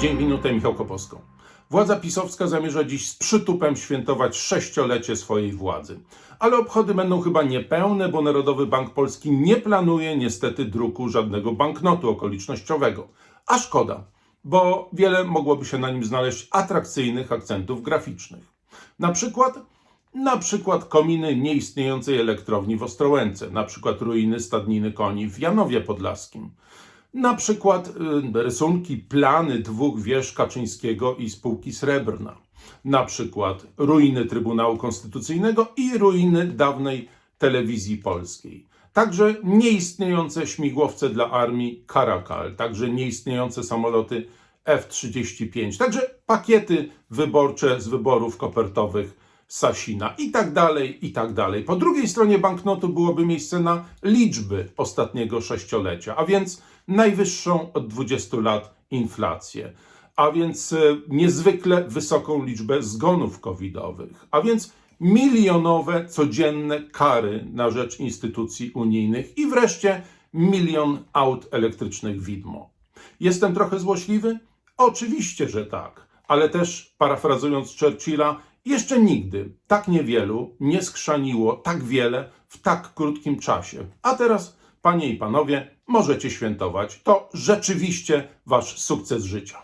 Dzień minutę Michał Kopowską. Władza pisowska zamierza dziś z przytupem świętować sześciolecie swojej władzy. Ale obchody będą chyba niepełne, bo Narodowy Bank Polski nie planuje niestety druku żadnego banknotu okolicznościowego. A szkoda, bo wiele mogłoby się na nim znaleźć atrakcyjnych akcentów graficznych. Na przykład na przykład kominy nieistniejącej elektrowni w Ostrołęce, na przykład ruiny stadniny koni w Janowie Podlaskim, na przykład y, rysunki, plany dwóch wież Kaczyńskiego i spółki Srebrna, na przykład ruiny Trybunału Konstytucyjnego i ruiny dawnej telewizji polskiej. Także nieistniejące śmigłowce dla armii Karakal, także nieistniejące samoloty F-35, także pakiety wyborcze z wyborów kopertowych Sasina i tak dalej, i tak dalej. Po drugiej stronie banknotu byłoby miejsce na liczby ostatniego sześciolecia, a więc najwyższą od 20 lat inflację, a więc e, niezwykle wysoką liczbę zgonów covidowych, a więc milionowe codzienne kary na rzecz instytucji unijnych i wreszcie milion aut elektrycznych widmo. Jestem trochę złośliwy? Oczywiście, że tak, ale też parafrazując Churchilla, jeszcze nigdy tak niewielu nie skrzaniło tak wiele w tak krótkim czasie. A teraz, panie i panowie, możecie świętować. To rzeczywiście wasz sukces życia.